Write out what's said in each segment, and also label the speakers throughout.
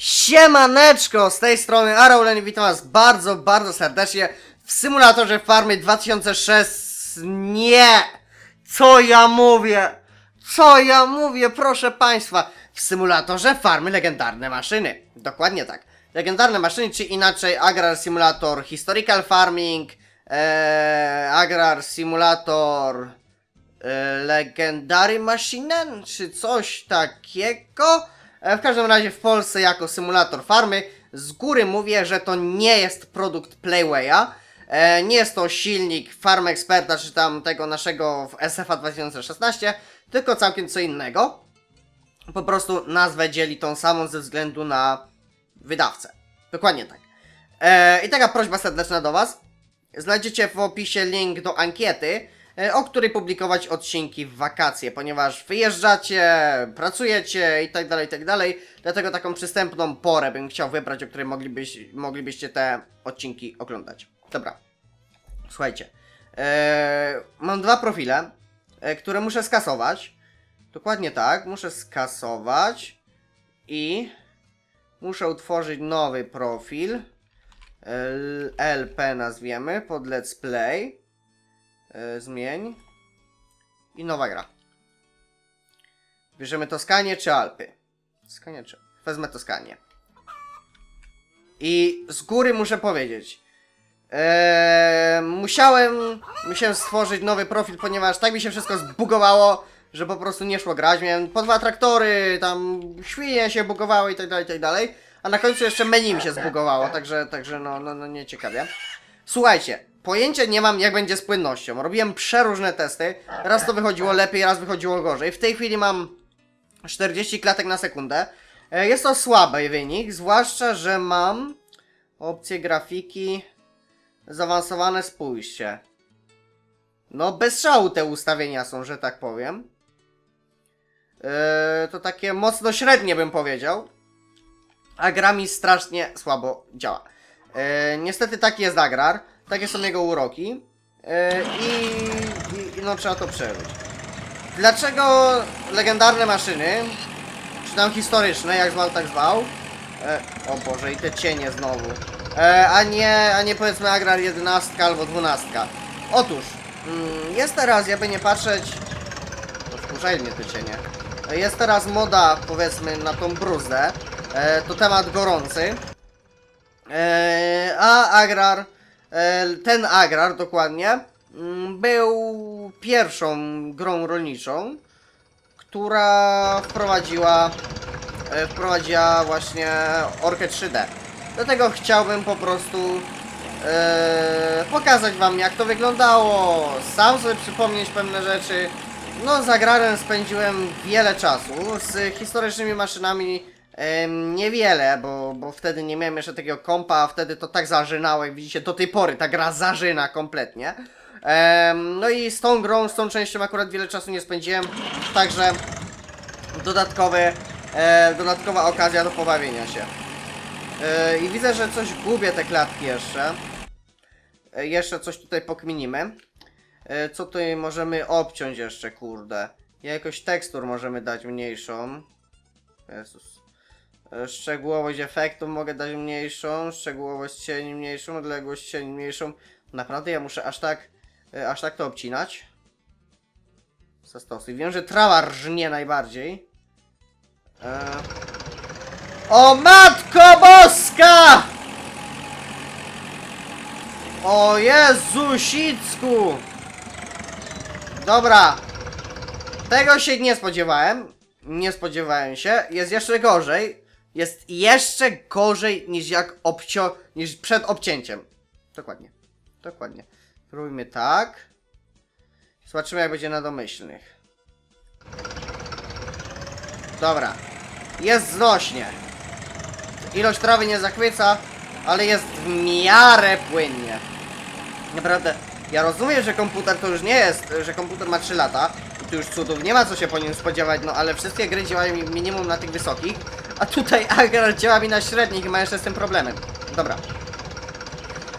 Speaker 1: Siemaneczko, z tej strony Araulen, witam was bardzo, bardzo serdecznie w symulatorze farmy 2006. Nie! Co ja mówię? Co ja mówię, proszę państwa? W symulatorze farmy legendarne maszyny. Dokładnie tak. Legendarne maszyny, czy inaczej Agrar Simulator Historical Farming, ee, Agrar Simulator e, Legendary Machine, czy coś takiego. E, W każdym razie w Polsce jako symulator farmy. Z góry mówię, że to nie jest produkt Playwaya. E, Nie jest to silnik Farm Experta, czy tam tego naszego w SFA 2016, tylko całkiem co innego. Po prostu nazwę dzieli tą samą ze względu na wydawcę. Dokładnie tak. E, I taka prośba serdeczna do Was. Znajdziecie w opisie link do ankiety, o której publikować odcinki w wakacje, ponieważ wyjeżdżacie, pracujecie i tak dalej, i tak dalej. Dlatego taką przystępną porę bym chciał wybrać, o której moglibyś, moglibyście te odcinki oglądać. Dobra. Słuchajcie. E, mam dwa profile, e, które muszę skasować. Dokładnie tak, muszę skasować i muszę utworzyć nowy profil. LP nazwiemy pod Let's Play. E, zmień. I nowa gra. Bierzemy Toskanię czy Alpy? Toskanię czy... Wezmę Toskanię. I z góry muszę powiedzieć. Eee, musiałem, musiałem stworzyć nowy profil, ponieważ tak mi się wszystko zbugowało, że po prostu nie szło grać. Miałem po dwa traktory, tam świnie się bugowały i tak dalej, i tak dalej. A na końcu jeszcze menu mi się zbugowało, także, także no, no, no nie ciekawie. Słuchajcie, pojęcia nie mam jak będzie z płynnością. Robiłem przeróżne testy. Raz to wychodziło lepiej, raz wychodziło gorzej. W tej chwili mam 40 klatek na sekundę. E, Jest to słaby wynik, zwłaszcza, że mam opcję grafiki zaawansowane spójrzcie. No bez szału te ustawienia są, że tak powiem. E, to takie mocno średnie bym powiedział. A gra mi strasznie słabo działa. E, niestety taki jest Agrar. Takie są jego uroki. E, i, i, no trzeba to przeżyć. Dlaczego legendarne maszyny, czy tam historyczne, jak zwał, tak zwał, e, o Boże, i te cienie znowu, e, a, nie, a nie powiedzmy Agrar 11 albo 12. Otóż, mm, jest teraz, jakby nie patrzeć, wkurzają mnie te cienie, jest teraz moda, powiedzmy, na tą bruzdę, e, to temat gorący, a Agrar, ten Agrar dokładnie, mm, był pierwszą grą rolniczą, która wprowadziła e, wprowadziła właśnie Orkę 3D. Dlatego chciałbym po prostu e, pokazać wam jak to wyglądało, sam sobie przypomnieć pewne rzeczy. No z Agrarem spędziłem wiele czasu, z historycznymi maszynami niewiele, bo, bo wtedy nie miałem jeszcze takiego kompa, a wtedy to tak zażynało, jak widzicie do tej pory ta gra zażyna kompletnie. Em, no i z tą grą, z tą częścią akurat wiele czasu nie spędziłem, także dodatkowy, e, dodatkowa okazja do pobawienia się. E, I widzę, że coś gubię te klatki jeszcze. E, jeszcze coś tutaj pokminimy. E, co tutaj możemy obciąć jeszcze, kurde? Jakoś tekstur możemy dać mniejszą. Jezus. E, Szczegółowość efektów mogę dać mniejszą, szczegółowość cieni mniejszą, odległość cieni mniejszą. Naprawdę ja muszę aż tak, e, aż tak to obcinać. Zastosuj. Wiem, że trawa rżnie najbardziej. E... O matko boska! O Jezusicku! Dobra. Tego się nie spodziewałem. Nie spodziewałem się. Jest jeszcze gorzej. Jest jeszcze gorzej niż jak obcio... niż przed obcięciem. Dokładnie. Dokładnie. Spróbujmy tak. Zobaczymy jak będzie na domyślnych. Dobra. Jest znośnie. Ilość trawy nie zachwyca, ale jest w miarę płynnie. Naprawdę, ja rozumiem, że komputer to już nie jest, że komputer ma 3 lata i tu już cudów nie ma co się po nim spodziewać, no ale wszystkie gry działają mi minimum na tych wysokich, a tutaj Agrar działa mi na średnich i ma jeszcze z tym problemem. Dobra.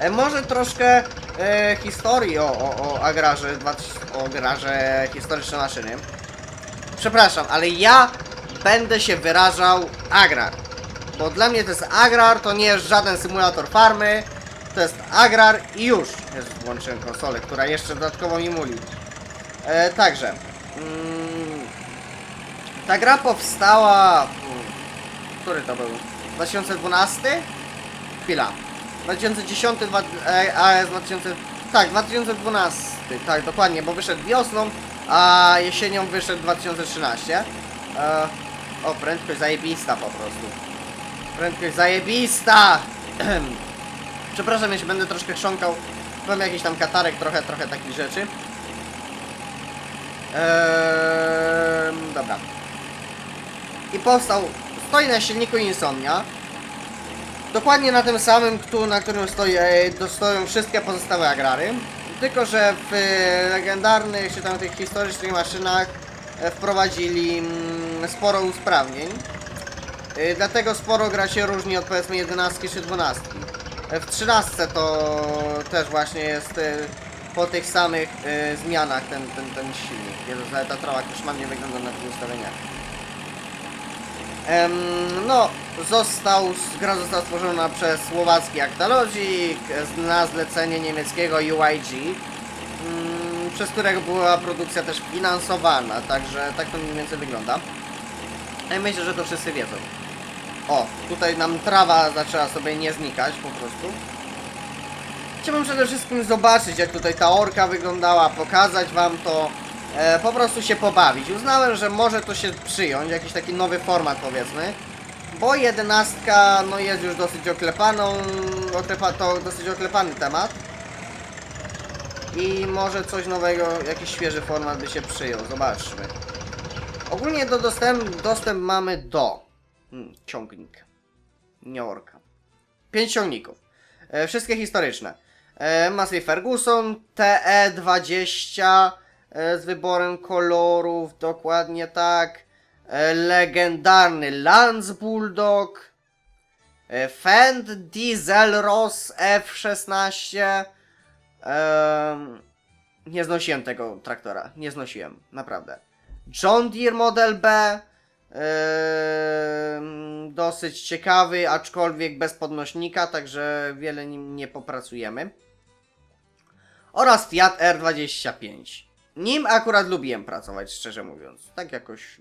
Speaker 1: E, może troszkę e, historii o, o, o Agrarze, 2000 o Agrarze historyczne maszyny. Przepraszam, ale ja będę się wyrażał Agrar. Bo dla mnie to jest agrar, to nie jest żaden symulator farmy. To jest agrar i już. Jest, włączyłem konsolę, która jeszcze dodatkowo mi muli. E, także. Mm, ta gra powstała... Który to był? 2012? Chwila. 2010, dwa- e, a jest 2000... Tak, 2012. Tak, dokładnie, bo wyszedł wiosną, a jesienią wyszedł 2013. E, o, prędkość zajebista po prostu. Prędkość zajebista! Przepraszam, jeśli będę troszkę chrząkał. Mam jakiś tam katarek, trochę, trochę takich rzeczy. Eee, dobra. I powstał, stoi na silniku Insomnia. Dokładnie na tym samym, na którym stoi, e, stoją wszystkie pozostałe agrary. Tylko, że w e, legendarnych, czy tam tych historycznych maszynach e, wprowadzili mm, sporo usprawnień. Dlatego sporo gra się różni od powiedzmy 11 czy 12. E, W 13 to też właśnie jest po tych samych zmianach ten, ten, ten silnik. Jezus, ale ta trawa koszmarnie wygląda na tych ustawieniach. No, został, gra została stworzona przez słowacki Actalogic na zlecenie niemieckiego UIG, mm, przez którego była produkcja też finansowana, także tak to mniej więcej wygląda. Ja myślę, że to wszyscy wiedzą. O, tutaj nam trawa zaczęła sobie nie znikać po prostu. Chciałbym przede wszystkim zobaczyć, jak tutaj ta orka wyglądała, pokazać wam to, e, po prostu się pobawić. Uznałem, że może to się przyjąć, jakiś taki nowy format powiedzmy, bo jedenastka no jest już dosyć oklepaną, oklepa, to dosyć oklepany temat. I może coś nowego, jakiś świeży format by się przyjął, zobaczmy. Ogólnie do dostęp, dostęp mamy do hmm, ciągnik, nie orka. Pięć ciągników. E, wszystkie historyczne. E, Massey Ferguson TE20 e, z wyborem kolorów, dokładnie tak. E, legendarny Lance Bulldog. E, Fend Diesel Ross F16. Em, nie znosiłem tego traktora. Nie znosiłem, naprawdę. John Deere Model B. Dosyć ciekawy, aczkolwiek bez podnośnika, także wiele nim nie popracujemy. Oraz Fiat R25. Nim akurat lubiłem pracować, szczerze mówiąc. Tak jakoś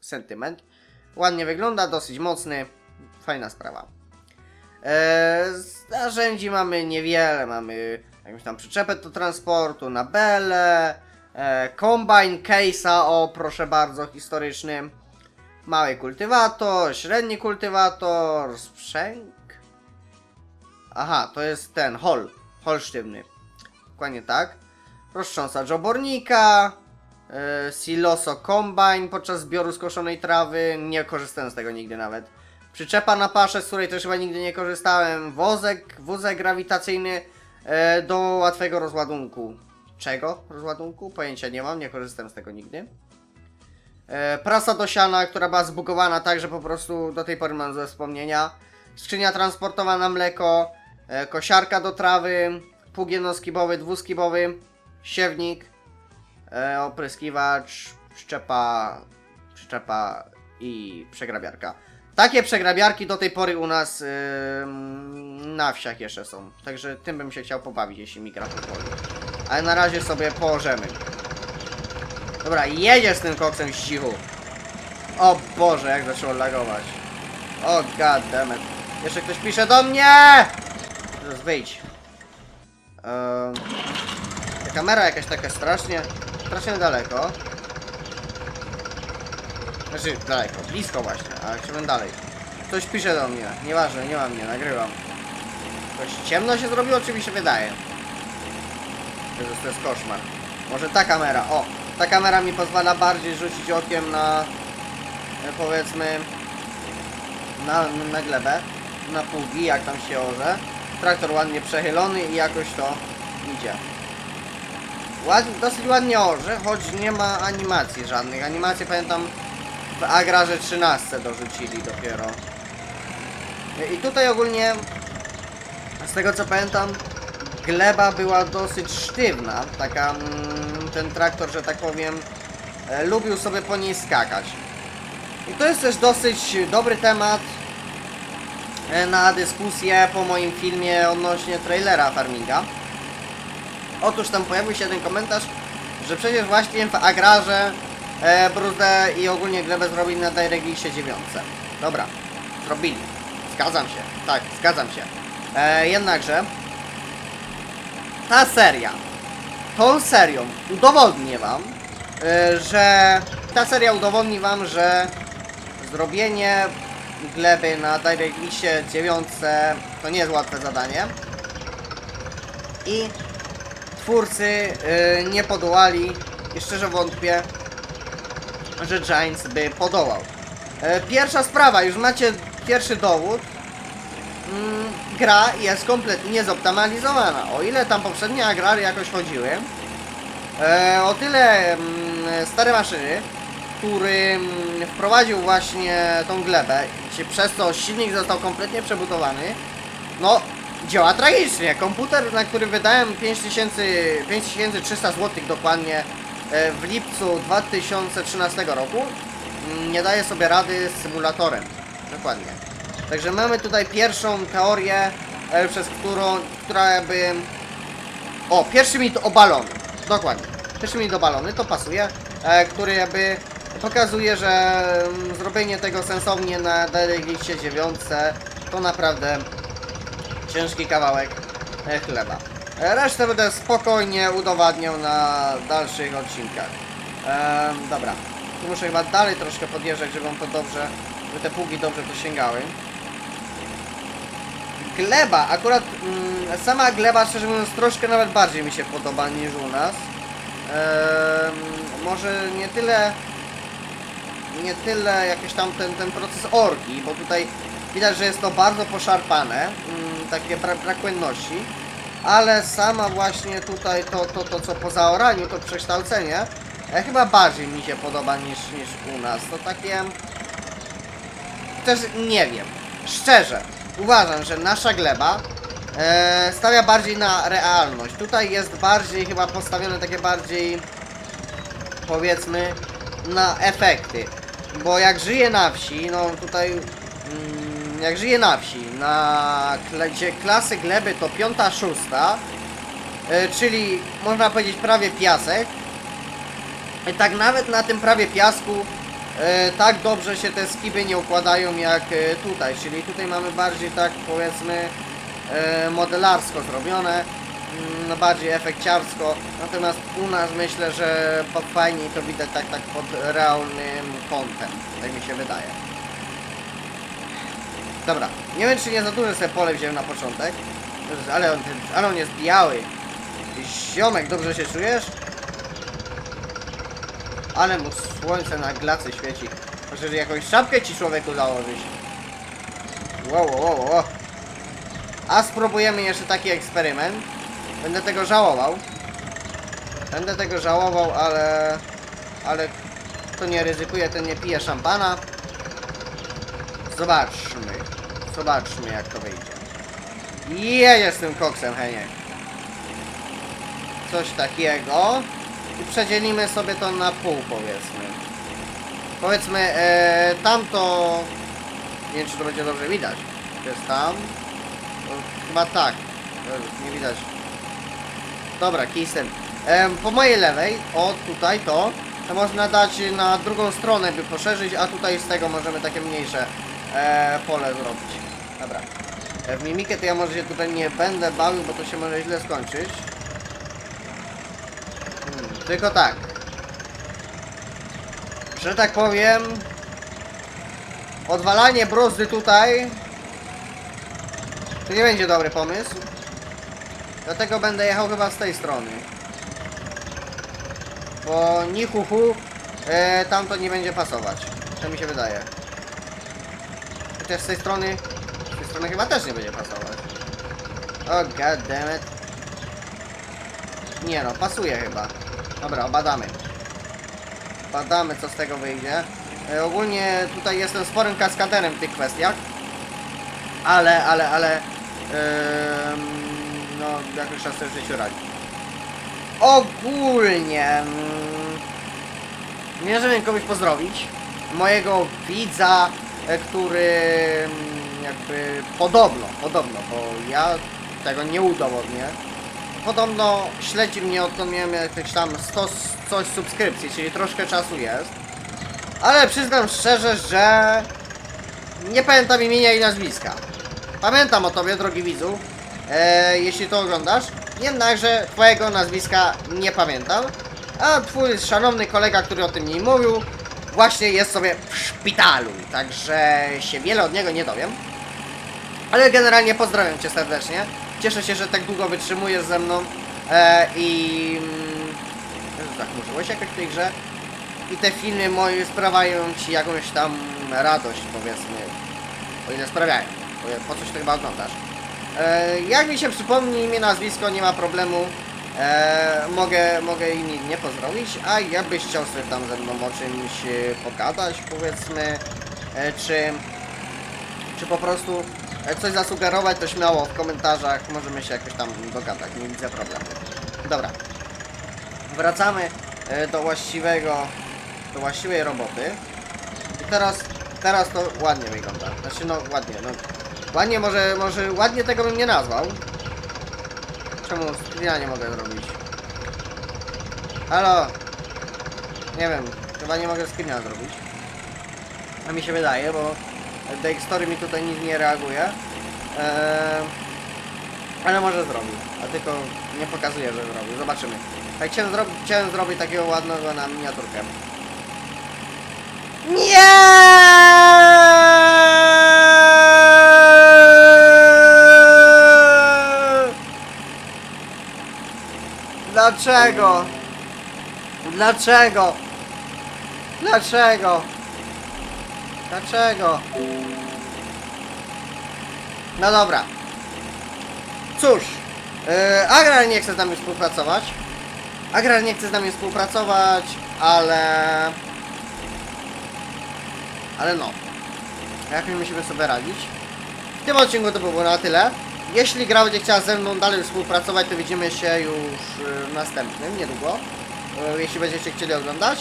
Speaker 1: sentyment. Ładnie wygląda, dosyć mocny. Fajna sprawa. Eee, z narzędzi mamy niewiele. Mamy jakąś tam przyczepę do transportu, na bele, e, kombine case'a, o proszę bardzo, historyczny. Mały kultywator, średni kultywator, sprzęg. Aha, to jest ten, hol, hol sztywny. Dokładnie tak. Roztrząsacz obornika, e, siloso combine podczas zbioru skoszonej trawy. Nie korzystałem z tego nigdy nawet. Przyczepa na paszę, z której też chyba nigdy nie korzystałem. Wozek, wózek grawitacyjny e, do łatwego rozładunku. Czego rozładunku? Pojęcia nie mam, nie korzystałem z tego nigdy. E, prasa do siana, która była zbugowana tak, że po prostu do tej pory mam ze wspomnienia. Skrzynia transportowa na mleko, e, kosiarka do trawy, pług jednoskibowy, dwuskibowy, siewnik, e, opryskiwacz, przyczepa, przyczepa i przegrabiarka. Takie przegrabiarki do tej pory u nas ym, na wsiach jeszcze są. Także tym bym się chciał pobawić, jeśli mi gra pozwoli. Ale na razie sobie położymy. Dobra, jedziesz z tym koksem ścichu. O Boże, jak zaczęło lagować. O god damn it. Jeszcze ktoś pisze do mnie! Teraz wyjdź. Ta kamera jakaś taka strasznie, strasznie daleko. Znaczy daleko, blisko właśnie, ale chciałbym dalej. Ktoś pisze do mnie, nieważne, nie ma mnie, nagrywam. Coś ciemno się zrobiło, czy mi się wydaje? Jezus, to jest koszmar. Może ta kamera, o! Ta kamera mi pozwala bardziej rzucić okiem na, e, powiedzmy, na, na glebę, na pługi, jak tam się orze. Traktor ładnie przechylony i jakoś to idzie. Ład, dosyć ładnie orze, choć nie ma animacji żadnych. Animacje pamiętam w Agrarze 13 dorzucili dopiero. I tutaj ogólnie, z tego co pamiętam, gleba była dosyć sztywna. Taka, mm, ten traktor, że tak powiem, e, lubił sobie po niej skakać. I to jest też dosyć dobry temat, e, na dyskusję po moim filmie odnośnie trailera Farminga. Otóż tam pojawił się ten komentarz, że przecież właśnie w Agrarze e, i ogólnie glebę zrobili na DirectXie 9. Dobra, zrobili. Zgadzam się, tak, zgadzam się. E, jednakże ta seria, tą serią udowodnię wam, e, że ta seria udowodni wam, że zrobienie gleby na DirectXie 9 to nie jest łatwe zadanie. I twórcy y, nie podołali i szczerze wątpię, że Giants by podołał. E, Pierwsza sprawa, już macie pierwszy dowód. Mm, Gra jest kompletnie zoptymalizowana. O ile tam poprzednie agrary jakoś chodziły, e, o tyle mm, stare maszyny, który mm, wprowadził właśnie tą glebę, przez to silnik został kompletnie przebudowany, no działa tragicznie. Komputer, na który wydałem 5000, 5300 zł dokładnie e, w lipcu 2013 roku, mm, nie daje sobie rady z symulatorem. Dokładnie. Także mamy tutaj pierwszą teorię, e, przez którą, która jakby... O, pierwszy mit obalony. Dokładnie. Pierwszy mit obalony, to pasuje, e, który jakby pokazuje, że mm, zrobienie tego sensownie na DirectXie 9 to naprawdę ciężki kawałek e, chleba. E, Resztę będę spokojnie udowadniał na dalszych odcinkach. Ehm, dobra, tu muszę chyba dalej troszkę podjeżdżać, żeby on to dobrze, żeby te pługi dobrze to sięgały. Gleba, akurat mm, sama gleba, szczerze mówiąc, troszkę nawet bardziej mi się podoba niż u nas. Ehm, może nie tyle nie tyle jakiś tam ten, ten proces orgi, bo tutaj widać, że jest to bardzo poszarpane, mm, takie bra brak płynności, ale sama właśnie tutaj to, to, to co po zaoraniu, to przekształcenie, e, chyba bardziej mi się podoba niż, niż u nas. To takie... Też nie wiem. Szczerze, uważam, że nasza gleba e, stawia bardziej na realność. Tutaj jest bardziej chyba postawione takie bardziej powiedzmy na efekty. Bo jak żyję na wsi, no tutaj mm, jak żyję na wsi, na gdzie klasy gleby to piąta, szósta, e, czyli można powiedzieć prawie piasek. Tak nawet na tym prawie piasku e, tak dobrze się te skiby nie układają jak e, tutaj, czyli tutaj mamy bardziej tak powiedzmy modelarsko zrobione, no bardziej efekciarsko, natomiast u nas myślę, że fajniej to widać tak, tak pod realnym kątem, tak mi się wydaje. Dobra, nie wiem czy nie za duże sobie pole wziąłem na początek, ale on, ale on jest biały. Ziomek, dobrze się czujesz? Ale mu słońce na glacy świeci. Może jakąś szapkę ci człowieku założyć. Wow, wow, wow. A spróbujemy jeszcze taki eksperyment. Będę tego żałował. Będę tego żałował, ale... Ale... To nie ryzykuje, ten nie pije szampana. Zobaczmy. Zobaczmy jak to wyjdzie. Jedzie z tym koksem, Heniek. Coś takiego. I przedzielimy sobie to na pół, powiedzmy. Powiedzmy, e, tamto... Nie wiem, czy to będzie dobrze widać. To jest tam. Chyba tak. To nie widać. Dobra, kisem. E, po mojej lewej, o tutaj to, to można dać na drugą stronę, by poszerzyć, a tutaj z tego możemy takie mniejsze e, pole zrobić. Dobra. E, w mimikę to ja może się tutaj nie będę bawił, bo to się może źle skończyć. Hmm, tylko tak. Że tak powiem, odwalanie bruzdy tutaj to nie będzie dobry pomysł. Dlatego będę jechał chyba z tej strony. Bo ni hu hu, e, tam to nie będzie pasować. To mi się wydaje. Chociaż z tej strony, strony chyba też nie będzie pasować. O god damn it. Nie no, pasuje chyba. Dobra, obadamy. Badamy co z tego wyjdzie. E, ogólnie tutaj jestem sporym kaskaderem w tych kwestiach. Ale, ale, ale... em, no, jakoś czas w życiu radzi. Ogólnie... mm, Nie, żebym kogoś pozdrowić. Mojego widza, e, który... jakby podobno, podobno, bo ja tego nie udowodnię. Podobno śledzi mnie odkąd miałem jakieś tam 100 coś subskrypcji, czyli troszkę czasu jest. Ale przyznam szczerze, że nie pamiętam imienia i nazwiska. Pamiętam o tobie, drogi widzu, e, jeśli to oglądasz. Jednakże twojego nazwiska nie pamiętam. A twój szanowny kolega, który o tym nie mówił, właśnie jest sobie w szpitalu. Także się wiele od niego nie dowiem. Ale generalnie pozdrawiam cię serdecznie. Cieszę się, że tak długo wytrzymujesz ze mną e, i mm, zachmurzyłeś jakoś w tej grze. I te filmy moje sprawiają ci jakąś tam radość, powiedzmy. O ile sprawiają. Po coś to chyba oglądasz. E, jak mi się przypomni imię, nazwisko, nie ma problemu. E, mogę, mogę inni nie pozdrowić, a jakbyś chciał sobie tam ze mną o czymś e, pogadać, powiedzmy, e, czy, czy po prostu e, coś zasugerować, to śmiało w komentarzach możemy się jakoś tam dogadać, nie widzę problemu. Dobra, wracamy e, do właściwego, do właściwej roboty. I teraz, teraz to ładnie wygląda. Znaczy no ładnie, no ładnie może, może ładnie tego bym nie nazwał. Czemu screena nie mogę zrobić? Halo? Nie wiem, chyba nie mogę screena zrobić. A mi się wydaje, bo Dextory mi tutaj nic nie reaguje. Eee, ale może zrobi, a tylko nie pokazuje, że zrobił. Zobaczymy. Tak chciałem, zro chciałem zrobić takiego ładnego na miniaturkę. Nie! Dlaczego? Dlaczego? Dlaczego? Dlaczego? No dobra. Cóż, yy, Agrar nie chce z nami współpracować. Agrar nie chce z nami współpracować, ale... Ale no. Jakoś musimy sobie radzić. W tym odcinku to by było na tyle. Jeśli gra będzie chciała ze mną dalej współpracować, to widzimy się już y, w następnym, niedługo. Y, Jeśli będziecie chcieli oglądać.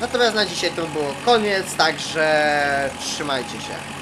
Speaker 1: Natomiast na dzisiaj to było koniec, także trzymajcie się.